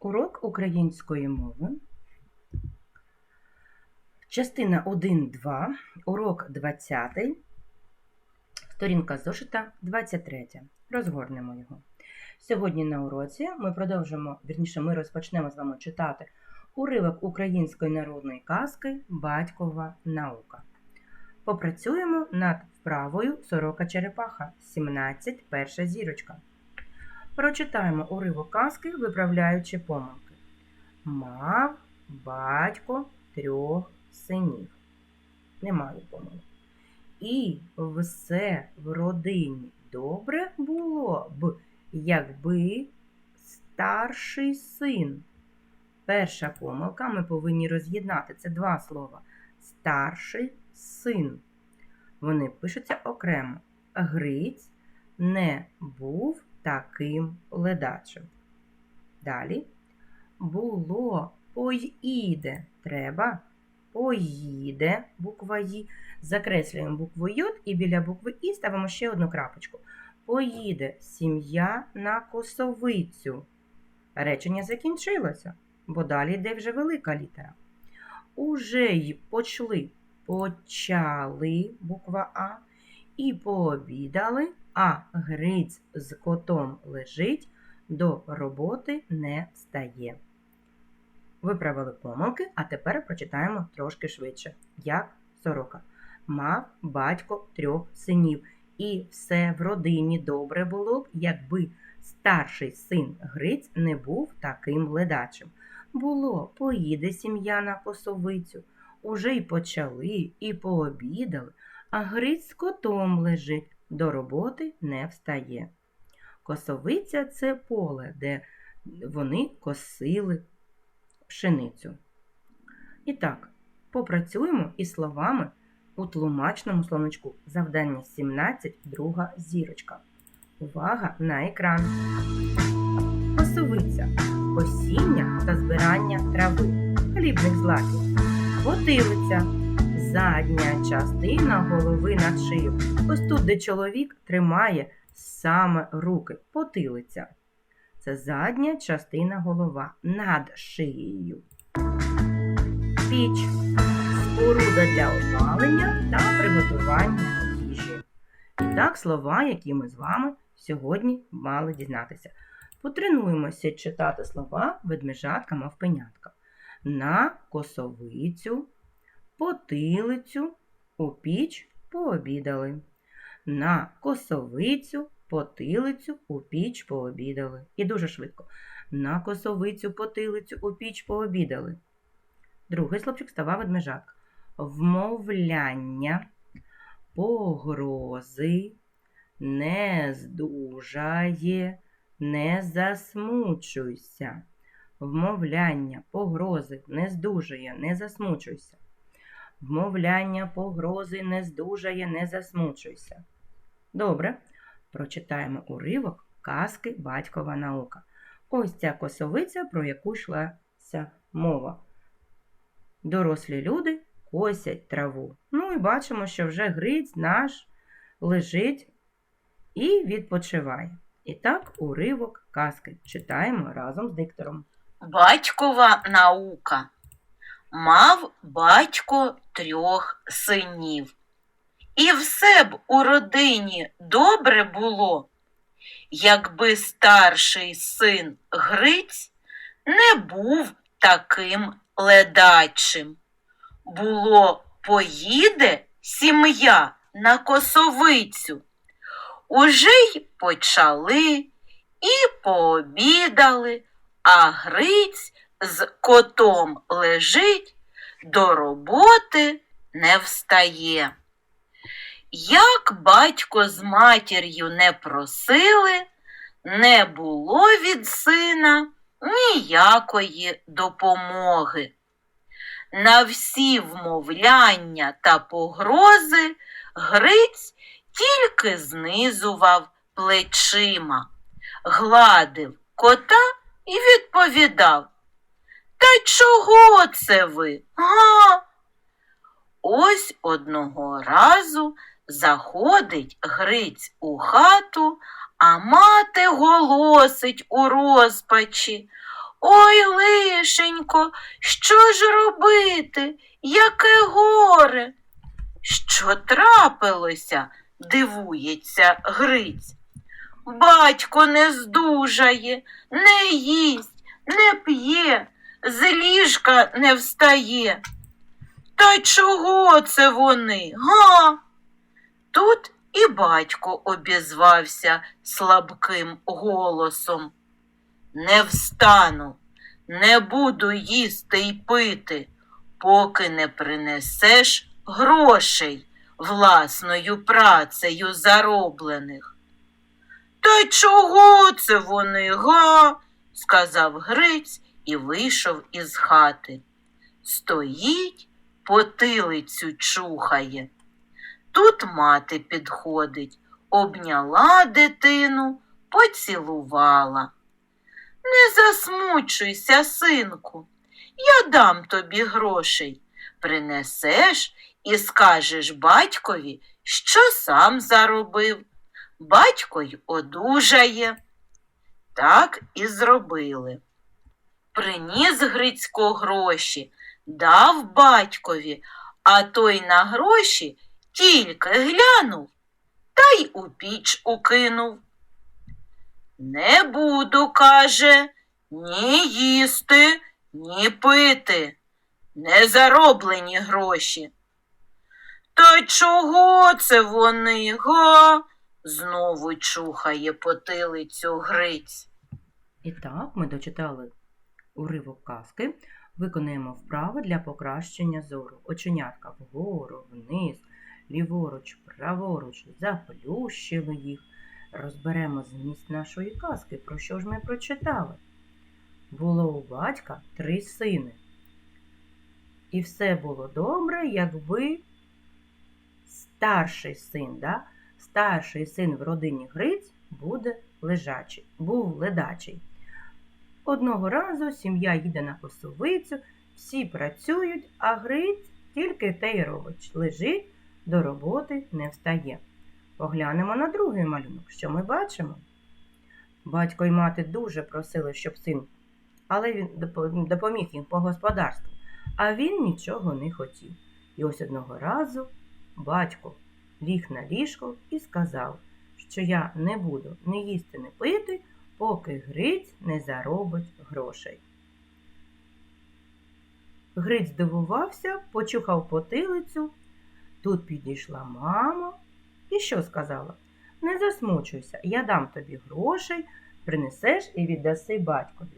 Урок української мови. Частина 1-2, урок 20, сторінка зошита 23. Розгорнемо його. Сьогодні на уроці ми продовжимо, вірніше, ми розпочнемо з вами читати уривок української народної казки Батькова наука. Попрацюємо над вправою Сорока Черепаха 17 перша зірочка. Прочитаємо уривок казки, виправляючи помилки. Мав батько трьох синів. Немає помилок. І все в родині добре було б, якби старший син. Перша помилка ми повинні роз'єднати. Це два слова. Старший син. Вони пишуться окремо. Гриць не був таким ледачим. Далі було поїде. Треба поїде буква І. Закреслюємо букву Й і біля букви І ставимо ще одну крапочку. Поїде сім'я на косовицю. Речення закінчилося, бо далі йде вже велика літера. Уже й почли, почали буква А, і пообідали, а Гриць з котом лежить, до роботи не встає. Виправили помилки, а тепер прочитаємо трошки швидше, як сорока. Мав батько трьох синів, і все в родині добре було б, якби старший син Гриць не був таким ледачим. Було, поїде сім'я на косовицю, уже й почали, і пообідали, а Гриць з котом лежить, до роботи не встає. Косовиця це поле, де вони косили пшеницю. І так, попрацюємо із словами у тлумачному словничку. Завдання 17, друга зірочка. Увага на екран. Косовиця. Косіння та збирання трави. Хлібних злаків. Потилиця. Задня частина голови над шиєю. Ось тут, де чоловік тримає саме руки. Потилиця. Це задня частина голова над шиєю. Піч споруда для опалення та приготування їжі. І так, слова, які ми з вами сьогодні мали дізнатися. Потренуємося читати слова ведмежатка мавпенятка. На косовицю, потилицю, у піч пообідали. На косовицю, потилицю, у піч пообідали. І дуже швидко. На косовицю, потилицю, у піч пообідали. Другий словчик става ведмежатка. Вмовляння, погрози, не здужає, не засмучуйся. Вмовляння, погрози, не здужає, не засмучуйся. Вмовляння, погрози, не здужає, не засмучуйся. Добре, прочитаємо уривок казки Батькова наука. Ось ця косовиця, про яку йшлася мова. Дорослі люди косять траву. Ну і бачимо, що вже гриць наш лежить і відпочиває. І так, уривок казки читаємо разом з диктором. Батькова наука. Мав батько трьох синів. І все б у родині добре було, якби старший син Гриць не був таким ледачим. Було, поїде сім'я на косовицю. Уже й почали і пообідали, а Гриць з котом лежить, до роботи не встає. Як батько з матір'ю не просили, не було від сина ніякої допомоги. На всі вмовляння та погрози Гриць тільки знизував плечима, гладив кота і відповідав. Та чого це ви? Га? Ось одного разу заходить Гриць у хату, а мати голосить у розпачі. Ой, лишенько, що ж робити? Яке горе? Що трапилося? дивується Гриць. Батько не здужає, не їсть, не п'є, з ліжка не встає. Та чого це вони? Га? Тут і батько обізвався слабким голосом. Не встану, не буду їсти й пити, поки не принесеш грошей власною працею зароблених. Та чого це вони, га? сказав Гриць і вийшов із хати. Стоїть, потилицю чухає. Тут мати підходить, обняла дитину, поцілувала. Не засмучуйся, синку, я дам тобі грошей. Принесеш і скажеш батькові, що сам заробив. Батько й одужає. Так і зробили. Приніс Грицько гроші, дав батькові, а той на гроші тільки глянув та й у піч укинув. Не буду, каже, ні їсти, ні пити, не зароблені гроші. Та чого це вони, га? знову чухає потилицю Гриць. І так, ми дочитали уривок казки, виконуємо вправи для покращення зору. Оченятка вгору, вниз, ліворуч, праворуч, заплющили їх. Розберемо зміст нашої казки, про що ж ми прочитали. Було у батька три сини. І все було добре, якби старший син, да? старший син в родині Гриць буде лежачий, був ледачий. Одного разу сім'я їде на косовицю, всі працюють, а Гриць тільки те й робить. Лежить, до роботи не встає. Поглянемо на другий малюнок. Що ми бачимо? Батько й мати дуже просили, щоб син, але він допоміг їм по господарству, а він нічого не хотів. І ось одного разу батько ліг на ліжко і сказав, що я не буду не їсти, не пити, поки Гриць не заробить грошей. Гриць здивувався, почухав потилицю. Тут підійшла мама і що сказала? Не засмучуйся, я дам тобі грошей, принесеш і віддаси батькові.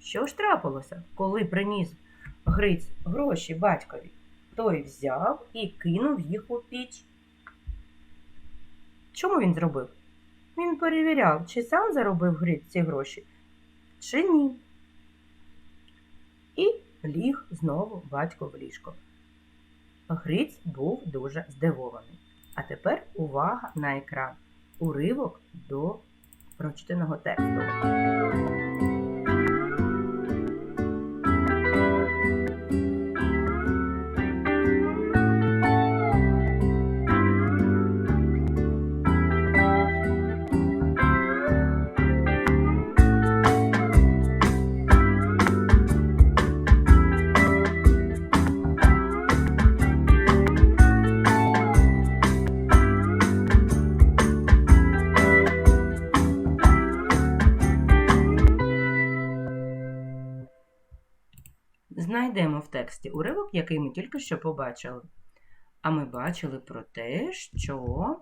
Що ж трапилося, коли приніс Гриць гроші батькові? Той взяв і кинув їх у піч. Чому він зробив? Він перевіряв, чи сам заробив Гриць ці гроші, чи ні. І ліг знову батько в ліжко. Гриць був дуже здивований. А тепер увага на екран. Уривок до прочитаного тексту. Знайдемо в тексті уривок, який ми тільки що побачили. А ми бачили про те, що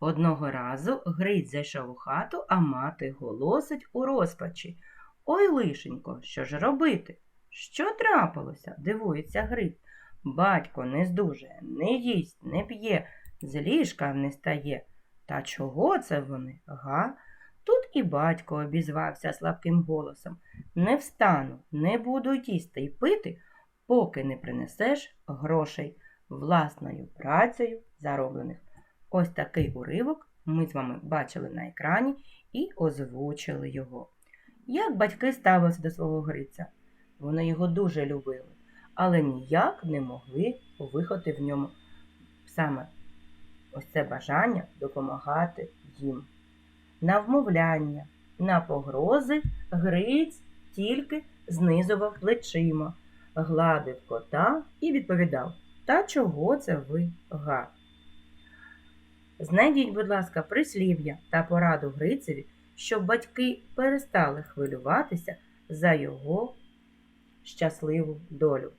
одного разу Гриць зайшов у хату, а мати голосить у розпачі. Ой, лишенько, що ж робити? Що трапилося? дивується Гриць. Батько не здужає, не їсть, не п'є, з ліжка не стає. Та чого це вони? Га? Тут і батько обізвався слабким голосом. Не встану, не буду їсти й пити, поки не принесеш грошей власною працею зароблених. Ось такий уривок ми з вами бачили на екрані і озвучили його. Як батьки ставилися до свого Гриця? Вони його дуже любили, але ніяк не могли вихоти в ньому саме ось це бажання допомагати їм. На вмовляння, На погрози Гриць тільки знизував плечима, гладив кота і відповідав Та чого це ви га? Знайдіть, будь ласка, прислів'я та пораду Грицеві, щоб батьки перестали хвилюватися за його щасливу долю.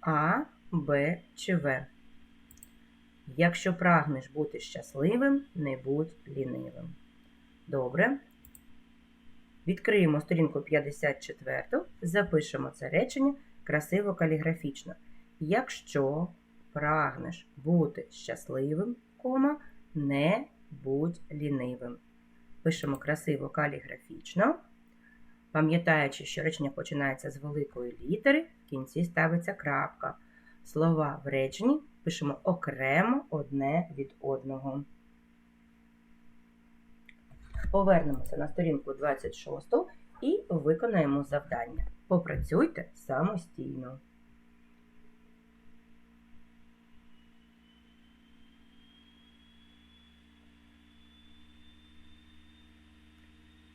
А, Б чи В. Якщо прагнеш бути щасливим, не будь лінивим. Добре. Відкриємо сторінку 54, запишемо це речення красиво каліграфічно. Якщо прагнеш бути щасливим, кома, не будь лінивим. Пишемо красиво каліграфічно. Пам'ятаючи, що речення починається з великої літери, в кінці ставиться крапка. Слова в реченні пишемо окремо одне від одного. Повернемося на сторінку 26 і виконаємо завдання. Попрацюйте самостійно.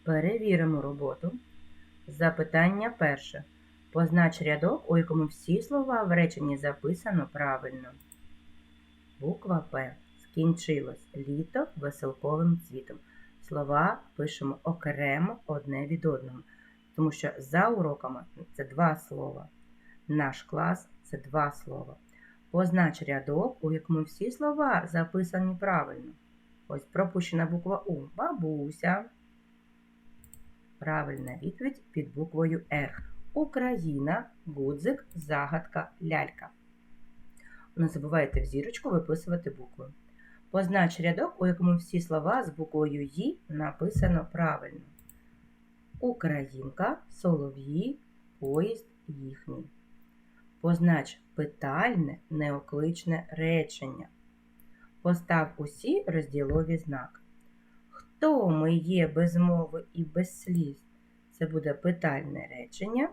Перевіримо роботу. Запитання перше. Познач рядок, у якому всі слова в реченні записано правильно. Буква П. Скінчилось літо веселковим цвітом. Слова пишемо окремо одне від одного, тому що за уроками це два слова. Наш клас це два слова. Познач рядок, у якому всі слова записані правильно. Ось пропущена буква У. Бабуся. Правильна відповідь під буквою Р. Україна, гудзик, загадка, лялька. Не забувайте в зірочку виписувати букви. Познач рядок, у якому всі слова з буквою «Ї» написано правильно. Українка, солов'ї, поїзд їхній. Познач питальне, неокличне речення. Постав усі розділові знаки. Хто ми є без мови і без слів? Це буде питальне речення.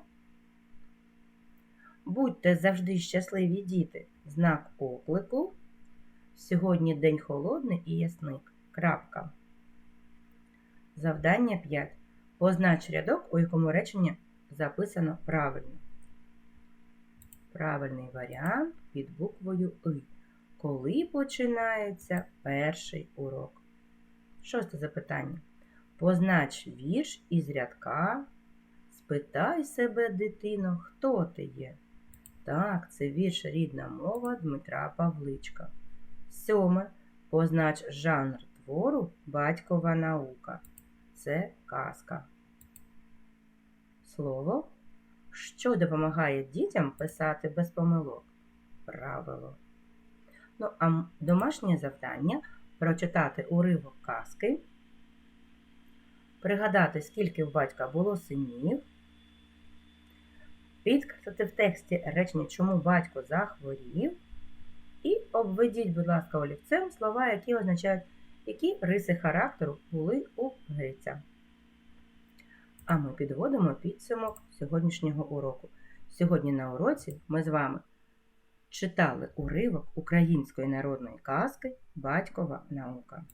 Будьте завжди щасливі діти. Знак оклику. Сьогодні день холодний і ясник. Крапка. Завдання 5. Познач рядок, у якому речення записано правильно. Правильний варіант під буквою И. Коли починається перший урок? Шосте запитання. Познач вірш із рядка. Спитай себе, дитино, хто ти є? Так, це вірш рідна мова Дмитра Павличка. Сьоме. Познач жанр твору Батькова наука. Це казка. Слово, що допомагає дітям писати без помилок. Правило. Ну, а домашнє завдання прочитати уривок казки, пригадати, скільки в батька було синів, підкреслити в тексті речення, чому батько захворів, обведіть, будь ласка, олівцем слова, які означають, які риси характеру були у Гриця. А ми підводимо підсумок сьогоднішнього уроку. Сьогодні на уроці ми з вами читали уривок української народної казки Батькова наука.